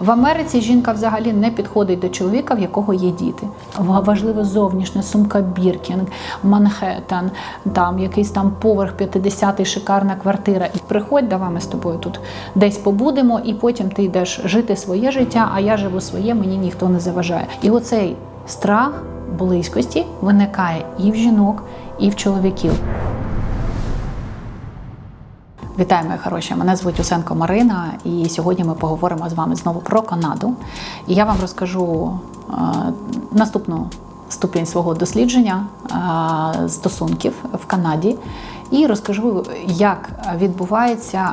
В Америці жінка взагалі не підходить до чоловіка, в якого є діти. Важливо зовнішня сумка Біркінг, Манхеттен, там якийсь там поверх 50-й, шикарна квартира. І приходь, давай ми з тобою тут десь побудемо, і потім ти йдеш жити своє життя, а я живу своє, мені ніхто не заважає. І оцей страх близькості виникає і в жінок, і в чоловіків. Вітаю, мої хороші! Мене звуть Усенко Марина, і сьогодні ми поговоримо з вами знову про Канаду. І я вам розкажу е, наступну ступінь свого дослідження е, стосунків в Канаді, і розкажу, як відбувається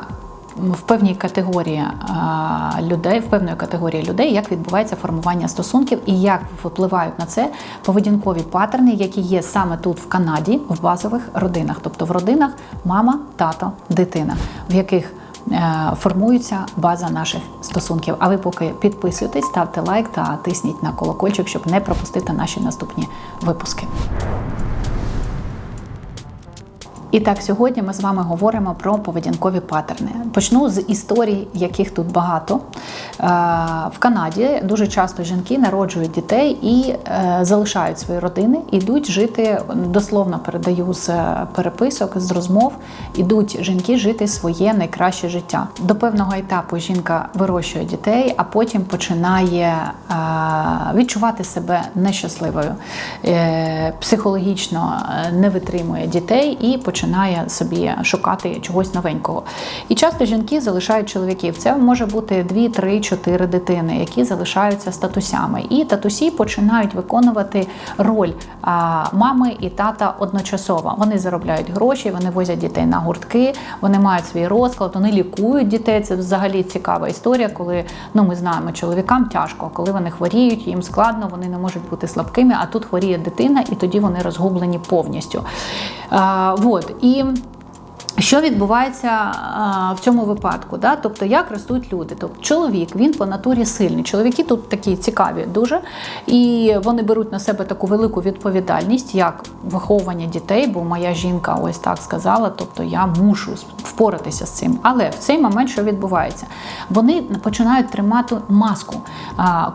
в певній категорії е, людей, в певної категорії людей, як відбувається формування стосунків і як впливають на це поведінкові паттерни, які є саме тут в Канаді, в базових родинах, тобто в родинах мама, тато, дитина, в яких е, формується база наших стосунків. А ви поки підписуйтесь, ставте лайк та тисніть на колокольчик, щоб не пропустити наші наступні випуски. І так, сьогодні ми з вами говоримо про поведінкові паттерни. Почну з історій, яких тут багато. Е, В Канаді дуже часто жінки народжують дітей і е, залишають свої родини, ідуть жити, дословно передаю з переписок, з розмов, ідуть жінки жити своє найкраще життя. До певного етапу жінка вирощує дітей, а потім починає е, відчувати себе нещасливою, е, психологічно е, не витримує дітей і починає собі шукати чогось новенького. І часто жінки залишають чоловіків. Це може бути 2, 3, 4 дитини, які залишаються статусями. І татусі починають виконувати роль мами і тата одночасово. Вони заробляють гроші, вони возять дітей на гуртки, вони мають свій розклад, вони лікують дітей. Це взагалі цікава історія, коли ну ми знаємо, чоловікам тяжко, коли вони хворіють, їм складно, вони не можуть бути слабкими. А тут хворіє дитина, і тоді вони розгублені повністю. Вот. І що відбувається в цьому випадку? Да? Тобто, як ростуть люди? Тобто, чоловік він по натурі сильний. Чоловіки тут такі цікаві дуже, і вони беруть на себе таку велику відповідальність, як виховування дітей, бо моя жінка ось так сказала, тобто я мушу впоратися з цим. Але в цей момент що відбувається? Вони починають тримати маску.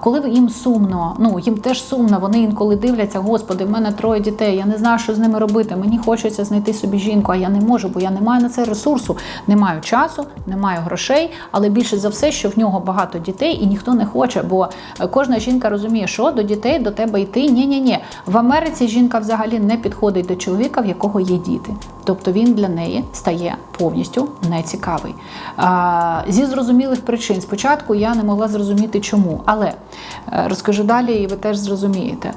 Коли їм сумно, ну їм теж сумно, вони інколи дивляться, господи, в мене троє дітей, я не знаю, що з ними робити. Мені хочеться знайти собі жінку, а я не можу, бо я не маю на це ресурсу, не маю часу, не маю грошей, але більше за все, що в нього багато дітей і ніхто не хоче, бо е, кожна жінка розуміє, що до дітей до тебе йти. Ні, ні, ні. В Америці жінка взагалі не підходить до чоловіка, в якого є діти. Тобто він для неї стає повністю нецікавий. А, зі зрозумілих причин. Спочатку я не могла зрозуміти, чому, але е, розкажу далі, і ви теж зрозумієте.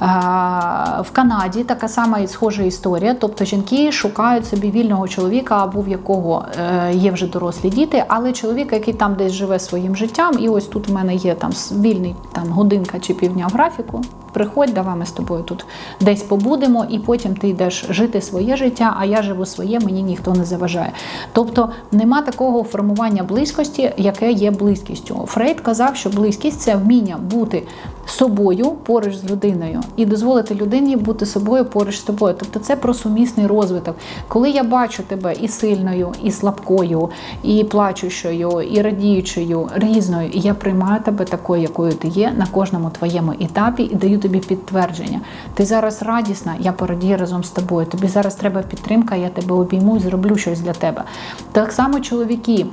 В Канаді така сама і схожа історія. Тобто жінки шукають собі вільного чоловіка, або в якого е, є вже дорослі діти, але чоловіка, який там десь живе своїм життям, і ось тут в мене є там вільний там годинка чи півдня в графіку. Приходь, давай ми з тобою тут десь побудемо, і потім ти йдеш жити своє життя, а я живу своє, мені ніхто не заважає. Тобто нема такого формування близькості, яке є близькістю. Фрейд казав, що близькість це вміння бути собою поруч з людиною і дозволити людині бути собою поруч з тобою. Тобто це про сумісний розвиток. Коли я бачу тебе і сильною, і слабкою, і плачущою, і радіючою, різною, і я приймаю тебе такою, якою ти є на кожному твоєму етапі, і даю тобі підтвердження. Ти зараз радісна, я порадію разом з тобою. Тобі зараз треба підтримка, я тебе обійму і зроблю щось для тебе. Так само чоловіки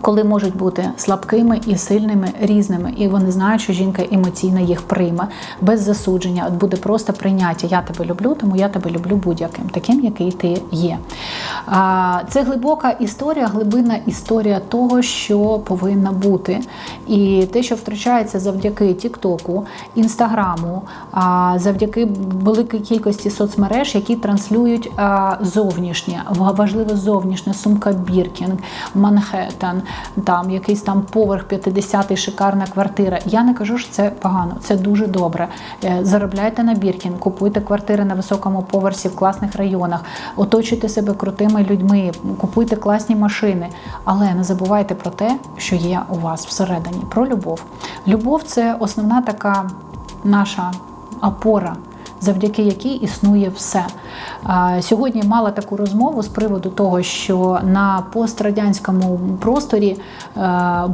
коли можуть бути слабкими і сильними різними, і вони знають, що жінка емоційно їх прийме без засудження. От буде просто прийняття. Я тебе люблю, тому я тебе люблю будь-яким, таким, який ти є. Це глибока історія, глибинна історія того, що повинна бути. І те, що втрачається завдяки Тіктоку, Інстаграму, завдяки великій кількості соцмереж, які транслюють зовнішнє, важливо зовнішнє, сумка Біркінг, Манхеттен, там якийсь там поверх 50-й, шикарна квартира. Я не кажу, що це погано, це дуже добре. Е, Заробляйте на Біркін, купуйте квартири на високому поверсі в класних районах, оточуйте себе крутими людьми, купуйте класні машини. Але не забувайте про те, що є у вас всередині, про любов. Любов це основна така наша опора. Завдяки якій існує все. Сьогодні мала таку розмову з приводу того, що на пострадянському просторі е,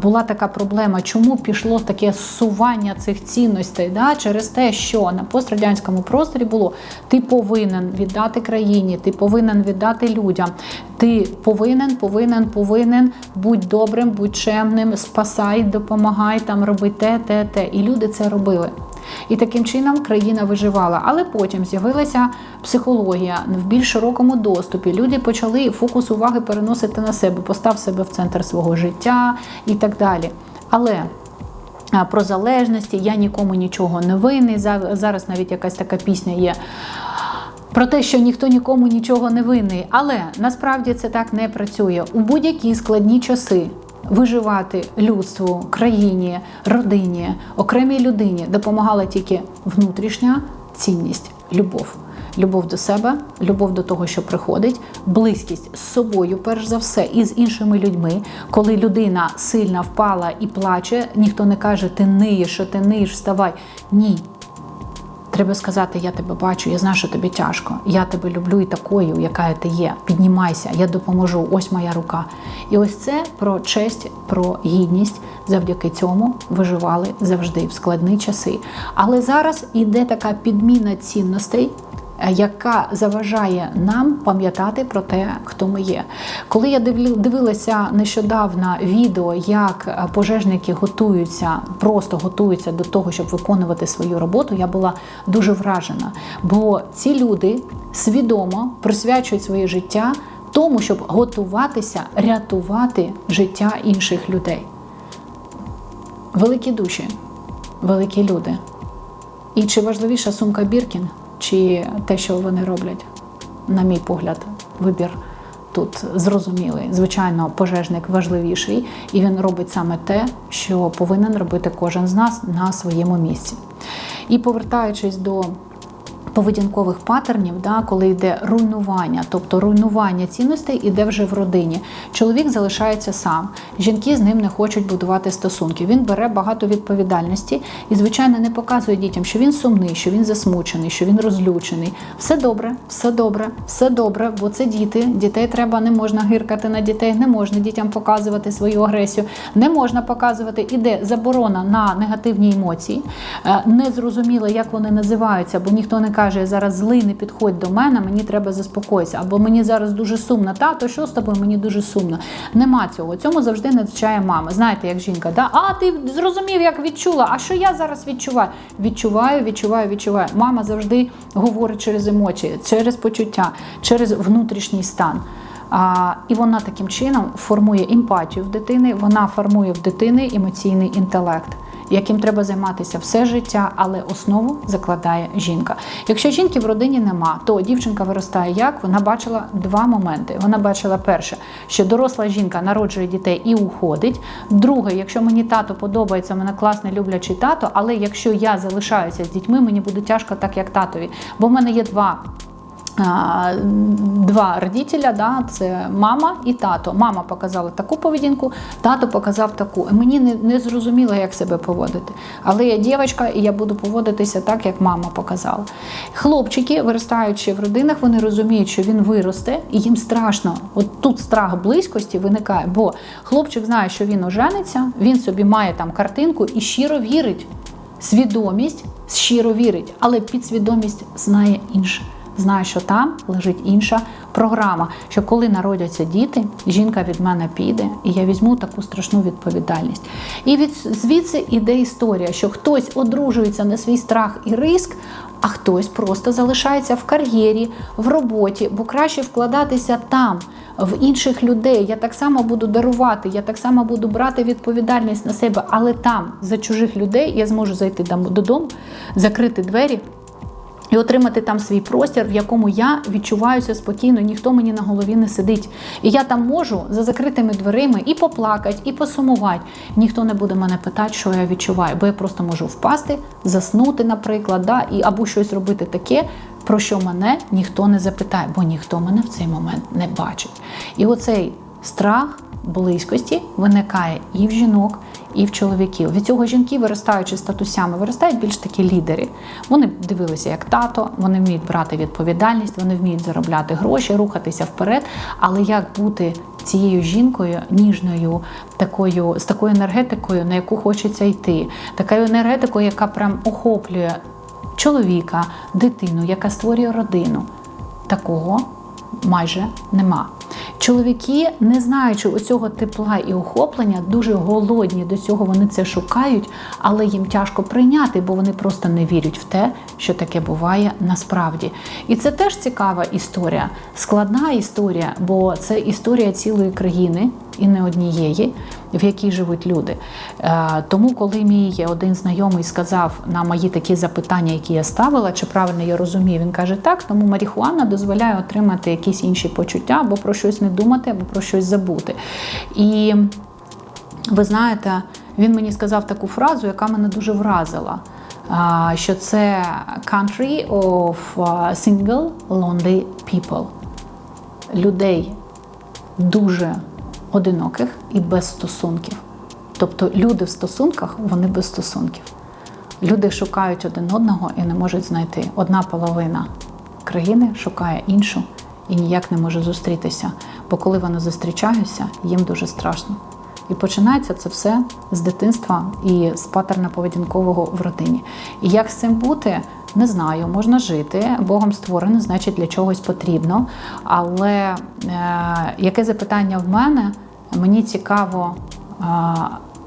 була така проблема, чому пішло таке зсування цих цінностей да? через те, що на пострадянському просторі було ти повинен віддати країні, ти повинен віддати людям. Ти повинен, повинен, повинен, будь добрим, будь чемним, спасай, допомагай там, роби те, те, те. І люди це робили. І таким чином країна виживала. Але потім з'явилася психологія в більш широкому доступі. Люди почали фокус уваги переносити на себе, постав себе в центр свого життя і так далі. Але про залежності я нікому нічого не винний. Зараз навіть якась така пісня є. Про те, що ніхто нікому нічого не винний, але насправді це так не працює у будь-які складні часи. Виживати людству, країні, родині, окремій людині допомагала тільки внутрішня цінність, любов. Любов до себе, любов до того, що приходить, близькість з собою, перш за все, і з іншими людьми. Коли людина сильно впала і плаче, ніхто не каже, ти ниєш, ти ниєш, вставай. Ні, Треба сказати, я тебе бачу, я знаю, що тобі тяжко. Я тебе люблю і такою, яка ти є. Піднімайся, я допоможу. Ось моя рука. І ось це про честь, про гідність. Завдяки цьому виживали завжди в складні часи. Але зараз іде така підміна цінностей. Е, Яка заважає нам пам'ятати про те, хто ми є. Коли я дивилася нещодавно відео, як е, пожежники готуються, просто готуються до того, щоб виконувати свою роботу, я була дуже вражена. Бо ці люди свідомо присвячують своє життя тому, щоб готуватися рятувати життя інших людей. Великі душі, великі люди. І чи важливіша сумка Біркін, чи те, що вони роблять? На мій погляд, вибір тут зрозумілий. Звичайно, пожежник важливіший, і він робить саме те, що повинен робити кожен з нас на своєму місці. І повертаючись до поведінкових патернів, да, коли йде руйнування, тобто руйнування цінностей іде вже в родині. Чоловік залишається сам, жінки з ним не хочуть будувати стосунки. Він бере багато відповідальності і, звичайно, не показує дітям, що він сумний, що він засмучений, що він розлючений. Все добре, все добре, все добре, бо це діти. Дітей треба не можна гиркати на дітей, не можна дітям показувати свою агресію, не можна показувати. Іде заборона на негативні емоції. Е, Не зрозуміло, як вони називаються, бо ніхто не каже, я зараз злий, не підходь до мене, мені треба заспокоїтися. Або мені зараз дуже сумно. Тато, що з тобою? Мені дуже сумно. Нема цього. Цьому завжди навчає мама. Знаєте, як жінка, да? а ти зрозумів, як відчула. А що я зараз відчуваю? Відчуваю, відчуваю, відчуваю. Мама завжди говорить через емоції, через почуття, через внутрішній стан. А, і вона таким чином формує емпатію в дитини, вона формує в дитини емоційний інтелект, яким треба займатися все життя, але основу закладає жінка. Якщо жінки в родині нема, то дівчинка виростає як? Вона бачила два моменти. Вона бачила перше, що доросла жінка народжує дітей і уходить. Друге, якщо мені тато подобається, мене класний люблячий тато, але якщо я залишаюся з дітьми, мені буде тяжко, так як татові. Бо в мене є два Два родителя, да, це мама і тато. Мама показала таку поведінку, тато показав таку. Мені не, не зрозуміло, як себе поводити. Але я дівчинка, і я буду поводитися так, як мама показала. Хлопчики, виростаючи в родинах, вони розуміють, що він виросте, і їм страшно. От тут страх близькості виникає, бо хлопчик знає, що він ожениться, він собі має там картинку і щиро вірить. Свідомість щиро вірить, але підсвідомість знає інше знаю, що там лежить інша програма. Що коли народяться діти, жінка від мене піде, і я візьму таку страшну відповідальність. І від звідси іде історія, що хтось одружується на свій страх і риск, а хтось просто залишається в кар'єрі, в роботі, бо краще вкладатися там. В інших людей я так само буду дарувати, я так само буду брати відповідальність на себе, але там за чужих людей я зможу зайти додому, закрити двері і отримати там свій простір, в якому я відчуваюся спокійно, ніхто мені на голові не сидить. І я там можу за закритими дверима і поплакати, і посумувати. Ніхто не буде мене питати, що я відчуваю, бо я просто можу впасти, заснути, наприклад, да, і або щось робити таке. Про що мене ніхто не запитає, бо ніхто мене в цей момент не бачить. І оцей страх близькості виникає і в жінок, і в чоловіків. Від цього жінки, виростаючи статусями, виростають більш такі лідери. Вони дивилися як тато, вони вміють брати відповідальність, вони вміють заробляти гроші, рухатися вперед. Але як бути цією жінкою ніжною, такою з такою енергетикою, на яку хочеться йти, такою енергетикою, яка прям охоплює чоловіка, дитину, яка створює родину. Такого майже нема. Чоловіки, не знаючи оцього тепла і охоплення, дуже голодні до цього вони це шукають, але їм тяжко прийняти, бо вони просто не вірять в те, що таке буває насправді. І це теж цікава історія, складна історія, бо це історія цілої країни і не однієї, в якій живуть люди. Е, Тому, коли мій один знайомий сказав на мої такі запитання, які я ставила, чи правильно я розумію, він каже, так, тому марихуана дозволяє отримати якісь інші почуття, або про щось не думати, або про щось забути. І ви знаєте, він мені сказав таку фразу, яка мене дуже вразила. Що це country of single lonely people. Людей дуже одиноких і без стосунків. Тобто люди в стосунках, вони без стосунків. Люди шукають один одного і не можуть знайти. Одна половина країни шукає іншу і ніяк не може зустрітися. Бо коли вони зустрічаються, їм дуже страшно. І починається це все з дитинства і з патерна поведінкового в родині. І як з цим бути, не знаю. Можна жити, Богом створений, значить для чогось потрібно. Але е, яке запитання в мене? Мені цікаво, е,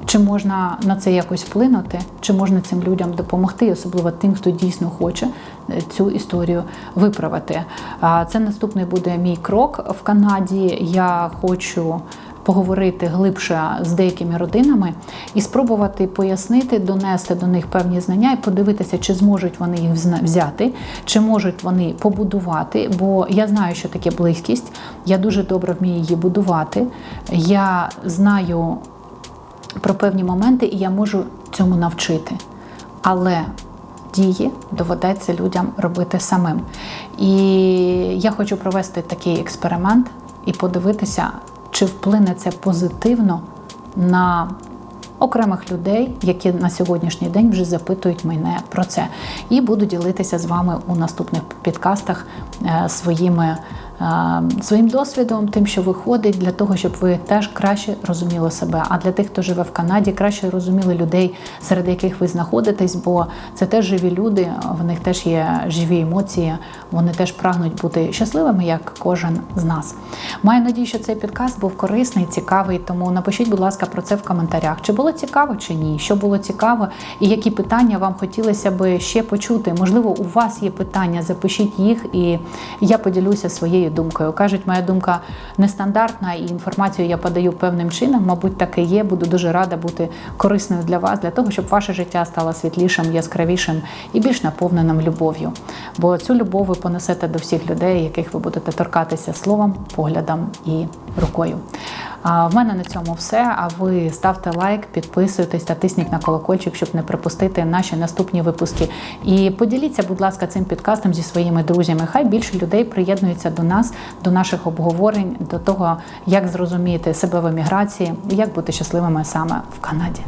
чи можна на це якось вплинути, чи можна цим людям допомогти, особливо тим, хто дійсно хоче е, цю історію виправити. Це наступний буде мій крок в Канаді. Я хочу поговорити глибше з деякими родинами і спробувати пояснити, донести до них певні знання і подивитися, чи зможуть вони їх взяти, чи можуть вони побудувати. Бо я знаю, що таке близькість. Я дуже добре вмію її будувати. Я знаю про певні моменти, і я можу цьому навчити. Але дії доведеться людям робити самим. І я хочу провести такий експеримент і подивитися, чи вплине це позитивно на окремих людей, які на сьогоднішній день вже запитують мене про це. І буду ділитися з вами у наступних підкастах е, своїми. Своїм досвідом, тим, що виходить, для того, щоб ви теж краще розуміли себе. А для тих, хто живе в Канаді, краще розуміли людей, серед яких ви знаходитесь, бо це теж живі люди, в них теж є живі емоції, вони теж прагнуть бути щасливими, як кожен з нас. Маю надію, що цей підкаст був корисний, цікавий. Тому напишіть, будь ласка, про це в коментарях. Чи було цікаво, чи ні? Що було цікаво, і які питання вам хотілося би ще почути? Можливо, у вас є питання, запишіть їх, і я поділюся своєю думкою. Кажуть, моя думка нестандартна, і інформацію я подаю певним чином. Мабуть, так і є. Буду дуже рада бути корисною для вас, для того, щоб ваше життя стало світлішим, яскравішим і більш наповненим любов'ю. Бо цю любов ви понесете до всіх людей, яких ви будете торкатися словом, поглядом і рукою. В мене на цьому все. А ви ставте лайк, підписуйтесь та тисніть на колокольчик, щоб не пропустити наші наступні випуски. І поділіться, будь ласка, цим підкастом зі своїми друзями. Хай більше людей приєднуються до нас, до наших обговорень, до того, як зрозуміти себе в еміграції як бути щасливими саме в Канаді.